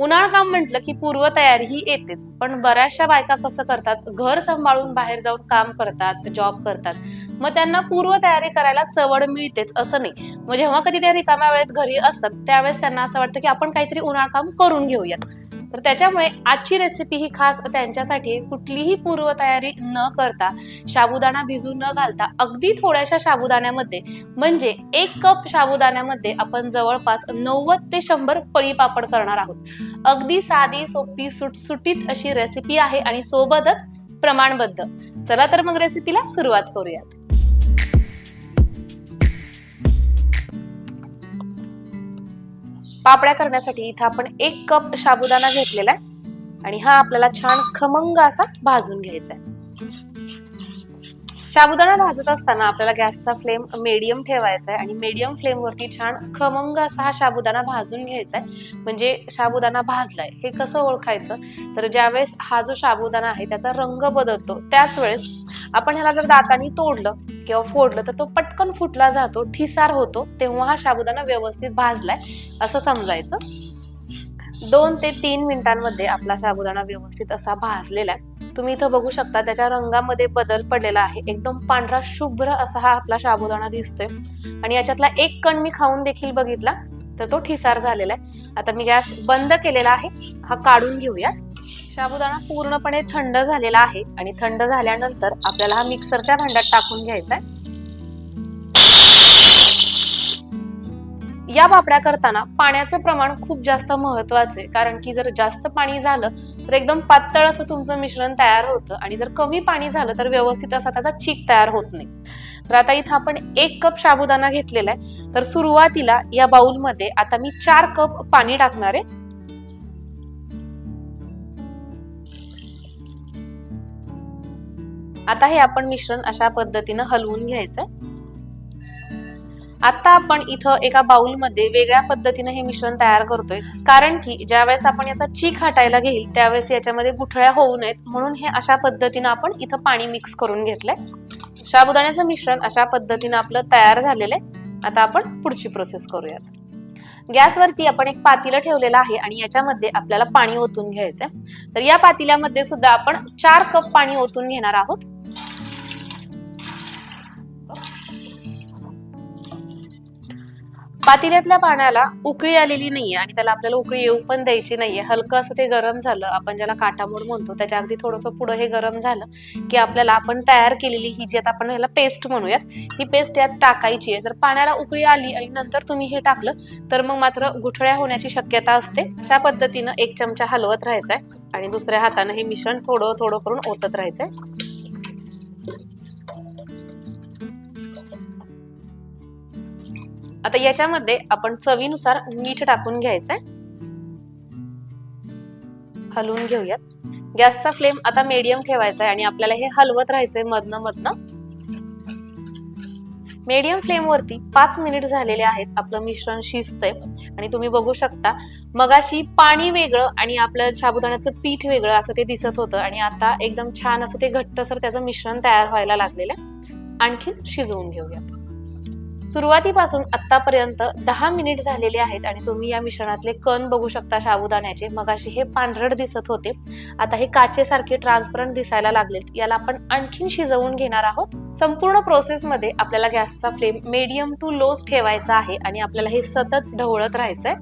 उन्हाळ काम म्हटलं की पूर्वतयारी ही येतेच. पण बऱ्याचशा बायका कसं करतात? घर सांभाळून बाहेर जाऊन काम करतात जॉब करतात. मग त्यांना पूर्वतयारी करायला सवड मिळतेच असं नाही. मग जेव्हा कधी त्या रिकाम्या वेळेत घरी असतात त्यावेळेस त्यांना असं वाटतं की आपण काहीतरी उन्हाळ काम करून घेऊयात. तर त्याच्यामुळे आजची रेसिपी ही खास त्यांच्यासाठी कुठलीही पूर्वतयारी न करता साबुदाणा भिजू न घालता अगदी थोड्याशा साबुदाण्यामध्ये म्हणजे एक कप साबुदाण्यामध्ये आपण जवळपास नव्वद ते शंभर पळी पापड करणार आहोत. अगदी साधी सोपी सुटसुटीत अशी रेसिपी आहे आणि सोबतच प्रमाणबद्ध. चला तर मग रेसिपीला सुरुवात करूयात. पापड्या करण्यासाठी इथं आपण एक कप साबुदाणा घेतलेला आहे. आणि हा आपल्याला छान खमंग असा भाजून घ्यायचा आहे. साबुदाणा भाजत असताना आपल्याला गॅसचा फ्लेम मीडियम ठेवायचा आहे. आणि मीडियम फ्लेम वरती छान खमंग असा हा साबुदाणा भाजून घ्यायचा आहे. म्हणजे साबुदाणा भाजलाय हे कसं ओळखायचं? तर ज्यावेळेस हा जो साबुदाणा आहे त्याचा रंग बदलतो त्याच वेळेस आपण ह्याला जर दाताने तोडलं किंवा फोडलं तर तो पटकन फुटला जातो ठिसार होतो तेव्हा हा साबुदाणा व्यवस्थित भाजलाय असं समजायचं. दोन ते तीन मिनिटांमध्ये आपला साबुदाणा व्यवस्थित असा भाजलेला आहे. तुम्ही इथं बघू शकता त्याच्या रंगामध्ये बदल पडलेला आहे. एकदम पांढरा शुभ्र असा हा आपला साबुदाणा दिसतोय. आणि याच्यातला एक कण मी खाऊन देखील बघितला तर तो ठिसार झालेला आहे. आता मी गॅस बंद केलेला आहे. हा काढून घेऊया. साबुदाणा पूर्णपणे थंड झालेला आहे आणि थंड झाल्यानंतर आपल्याला हा मिक्सरच्या भांड्यात टाकून घ्यायचा आहे. या पापड्या करताना पाण्याचं प्रमाण खूप जास्त महत्वाचं आहे. कारण की जर जास्त पाणी झालं तर एकदम पातळ असं तुमचं मिश्रण तयार होतं आणि जर कमी पाणी झालं तर व्यवस्थित असा त्याचा चीक तयार होत नाही. तर आता इथं आपण एक कप साबुदाणा घेतलेला आहे. तर सुरुवातीला या बाउलमध्ये आता मी चार कप पाणी टाकणार आहे. आता हे आपण मिश्रण अशा पद्धतीनं हलवून घ्यायचं. आता आपण इथं एका बाउलमध्ये वेगळ्या पद्धतीनं हे मिश्रण तयार करतोय. कारण की ज्या वेळेस आपण याचा चीक हटायला घेईल त्यावेळेस याच्यामध्ये गुठळ्या होऊ नयेत. म्हणून हे अशा पद्धतीनं आपण इथं पाणी मिक्स करून घेतलंय. साबुदाण्याचं मिश्रण अशा पद्धतीनं आपलं तयार झालेलं आहे. आता आपण पुढची प्रोसेस करूयात. गॅसवरती आपण एक पातीलं ठेवलेलं आहे आणि याच्यामध्ये आपल्याला पाणी ओतून घ्यायचंय. तर या पातील्यामध्ये सुद्धा आपण चार कप पाणी ओतून घेणार आहोत. पातिल्यातल्या पाण्याला उकळी आलेली नाहीये आणि त्याला आपल्याला उकळी येऊ पण द्यायची नाहीये. हलकं असं ते गरम झालं. आपण ज्याला काटामोड म्हणतो त्याच्या अगदी थोडंसं पुढं हे गरम झालं की आपल्याला आपण तयार केलेली ही जी आता आपण ह्याला पेस्ट म्हणूयात ही पेस्ट यात टाकायची आहे. जर पाण्याला उकळी आली आणि नंतर तुम्ही हे टाकलं तर मग मात्र गुठळ्या होण्याची शक्यता असते. अशा पद्धतीनं एक चमचा हलवत राहायचा आणि दुसऱ्या हाताने हे मिश्रण थोडं थोडं करून ओतत राहायचंय. आता याच्यामध्ये आपण चवीनुसार मीठ टाकून घ्यायचंय. हलवून घेऊयात. गॅसचा फ्लेम आता मीडियम ठेवायचा आहे आणि आपल्याला हे हलवत राहायचंय मधनं मधनं. मीडियम फ्लेम वरती पाच मिनिट झालेले आहेत आपलं मिश्रण शिजतंय. आणि तुम्ही बघू शकता मगाशी पाणी वेगळं आणि आपलं साबुदाण्याचं पीठ वेगळं असं ते दिसत होतं. आणि आता एकदम छान असं ते घट्टसर त्याचं मिश्रण तयार व्हायला लागलेलं आहे. आणखीन शिजवून घेऊयात. सुरुवातीपासून आतापर्यंत दहा मिनिट झालेले आहेत आणि तुम्ही या मिश्रणातले कण बघू शकता साबुदाण्याचे. मगाशी हे पांढरट दिसत होते. आता हे काचेसारखे ट्रान्सपरंट दिसायला लागलेत. याला आपण आणखीन शिजवून घेणार आहोत. संपूर्ण प्रोसेसमध्ये आपल्याला गॅसचा फ्लेम मीडियम टू लोज ठेवायचा आहे आणि आपल्याला हे सतत ढवळत राहायचंय.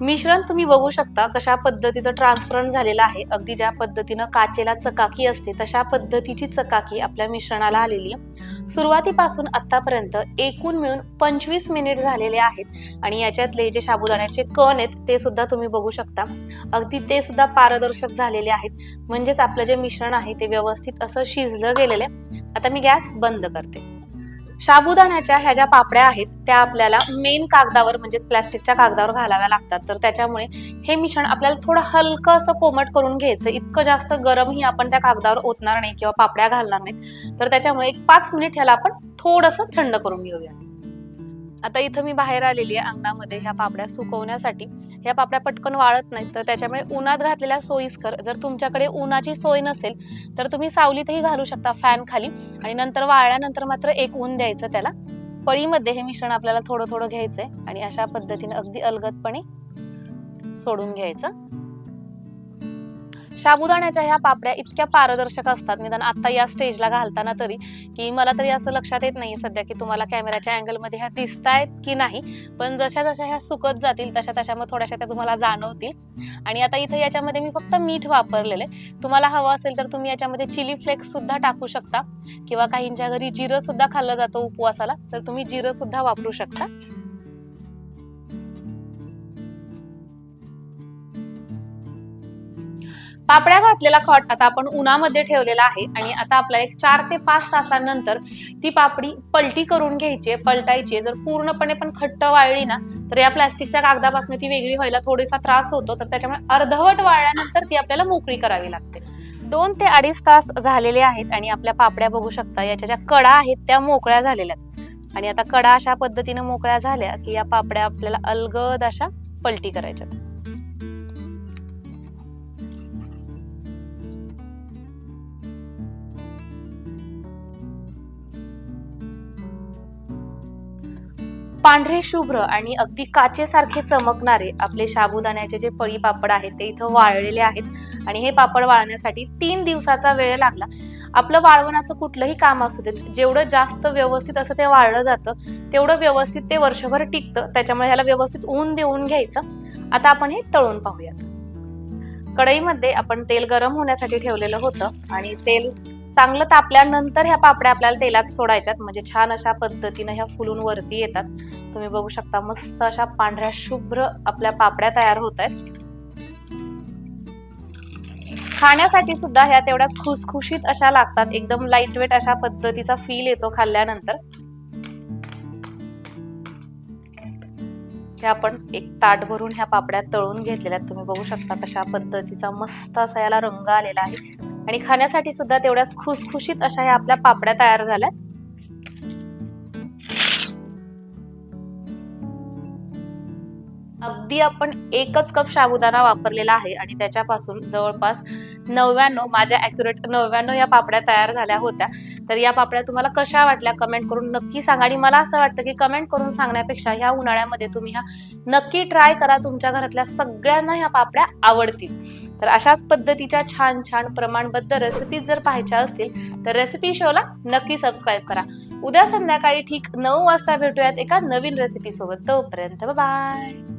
मिश्रण तुम्ही बघू शकता कशा पद्धतीचं ट्रान्सपरंट झालेलं आहे. अगदी ज्या पद्धतीनं काचेला चकाकी असते तशा पद्धतीची चकाकी आपल्या मिश्रणाला आलेली आहे. सुरुवातीपासून आतापर्यंत एकूण मिळून पंचवीस मिनिट झालेले आहेत आणि याच्यातले जे साबुदाण्याचे कण आहेत ते सुद्धा तुम्ही बघू शकता. अगदी ते सुद्धा पारदर्शक झालेले आहेत. म्हणजेच आपलं जे मिश्रण आहे ते व्यवस्थित असं शिजलं गेलेलं आहे. आता मी गॅस बंद करते. साबुदाण्याच्या ह्या ज्या पापड्या आहेत त्या आपल्याला मेन कागदावर म्हणजेच प्लॅस्टिकच्या कागदावर घालाव्या लागतात. तर त्याच्यामुळे हे मिश्रण आपल्याला थोडं हलकं असं कोमट करून घ्यायचं. इतकं जास्त गरमही आपण त्या कागदावर ओतणार नाही किंवा पापड्या घालणार नाहीत. तर त्याच्यामुळे एक पाच मिनिट ह्याला आपण थोडंसं थंड करून घेऊया. आता इथं मी बाहेर आलेली आहे अंगणामध्ये ह्या पापड्या सुकवण्यासाठी. ह्या पापड्या पटकन वाळत नाहीत तर त्याच्यामुळे उन्हात घातलेल्या सोयीस्कर. जर तुमच्याकडे उन्हाची सोय नसेल तर तुम्ही सावलीतही घालू शकता फॅन खाली आणि नंतर वाळल्यानंतर मात्र एक ऊन द्यायचं त्याला. पळीमध्ये हे मिश्रण आपल्याला थोडं थोडं घ्यायचंय आणि अशा पद्धतीने अगदी अलगदपणे सोडून घ्यायचं. साबुदाण्याच्या ह्या पापड्या इतक्या पारदर्शक असतात. निदान आता या स्टेजला घालताना तरी की मला तरी असं लक्षात येत नाही सध्या की तुम्हाला कॅमेराच्या अँगलमध्ये ह्या दिसतायत की नाही. पण जशा जशा ह्या सुकत जातील तशा तशा मग थोड्याशा त्या तुम्हाला जाणवतील. आणि आता इथं याच्यामध्ये मी फक्त मीठ वापरलेलं आहे. तुम्हाला हवं असेल तर तुम्ही याच्यामध्ये चिली फ्लेक्स सुद्धा टाकू शकता. किंवा काहींच्या घरी जिरं सुद्धा खाल्लं जातं उपवासाला तर तुम्ही जिरं सुद्धा वापरू शकता. पापड्या घातलेला खॉट आता आपण उन्हामध्ये ठेवलेला आहे आणि आता आपला एक चार ते पाच तासानंतर ती पापडी पलटी करून घ्यायची आहे, पलटायची आहे. जर पूर्णपणे पण खट्ट वाळली ना तर या प्लास्टिकच्या कागदापासून ती वेगळी व्हायला थोडासा त्रास होतो. तर त्याच्यामुळे अर्धवट वाळल्यानंतर ती आपल्याला मोकळी करावी लागते. दोन ते अडीच तास झालेले आहेत आणि आपल्या पापड्या बघू शकता याच्या ज्या कडा आहेत त्या मोकळ्या झालेल्या आहेत. आणि आता कडा अशा पद्धतीने मोकळ्या झाल्या की या पापड्या आपल्याला अलगद अशा पलटी करायच्या पांढरे शुभ्र आणि अगदी काचेसारखे चमकणारे आपले साबुदाण्याचे जे पळी पापड आहेत ते इथं वाळलेले आहेत. आणि हे पापड वाळण्यासाठी तीन दिवसाचा वेळ लागला. आपलं वाळवण्याचं कुठलंही काम असू देत जेवढं जास्त व्यवस्थित असं ते वाळलं जातं तेवढं व्यवस्थित ते वर्षभर टिकतं. त्याच्यामुळे ह्याला व्यवस्थित ऊन देऊन घ्यायचं. आता आपण हे तळून पाहूयात. कढईमध्ये आपण तेल गरम होण्यासाठी ठेवलेलं होतं आणि तेल चांगलं तापल्यानंतर ह्या पापड्या आपल्याला तेलात सोडायच्यात. म्हणजे छान अशा पद्धतीनं ह्या फुलून वरती येतात. तुम्ही बघू शकता मस्त अशा पांढऱ्या शुभ्र आपल्या पापड्या तयार होत आहेत खाण्यासाठी सुद्धा ह्या तेवढ्याच खुसखुशीत अशा लागतात. एकदम लाइट वेट अशा पद्धतीचा फील येतो खाल्ल्यानंतर. हे आपण एक ताट भरून ह्या पापड्या तळून घेतलेल्या आहेत. तुम्ही बघू शकता कशा पद्धतीचा मस्त असा याला रंग आलेला आहे. आणि खाण्यासाठी सुद्धा तेवढ्याच खुसखुशीत अशा ह्या आपल्या पापड्या तयार झाल्या. अगदी आपण एकच कप साबुदाणा वापरलेला आहे आणि त्याच्यापासून जवळपास नव्याण्णव माझ्या ॲक्युरेट नव्याण्णव या पापड्या तयार झाल्या होत्या. तर या पापड्या तुम्हाला कशा वाटल्या कमेंट करून नक्की सांगा आणि मला असं वाटतं की कमेंट करून सांगण्यापेक्षा ह्या उन्हाळ्यामध्ये तुम्ही ह्या नक्की ट्राय करा. तुमच्या घरातल्या सगळ्यांना ह्या पापड्या आवडतील. तर अशाच पद्धतीच्या छान छान प्रमाणबद्ध रेसिपीज जर पाहायच्या असतील तर रेसिपी शोला नक्की सबस्क्राईब करा. उद्या संध्याकाळी ठीक नऊ वाजता भेटूयात एका नवीन रेसिपी सोबत. तोपर्यंत बाय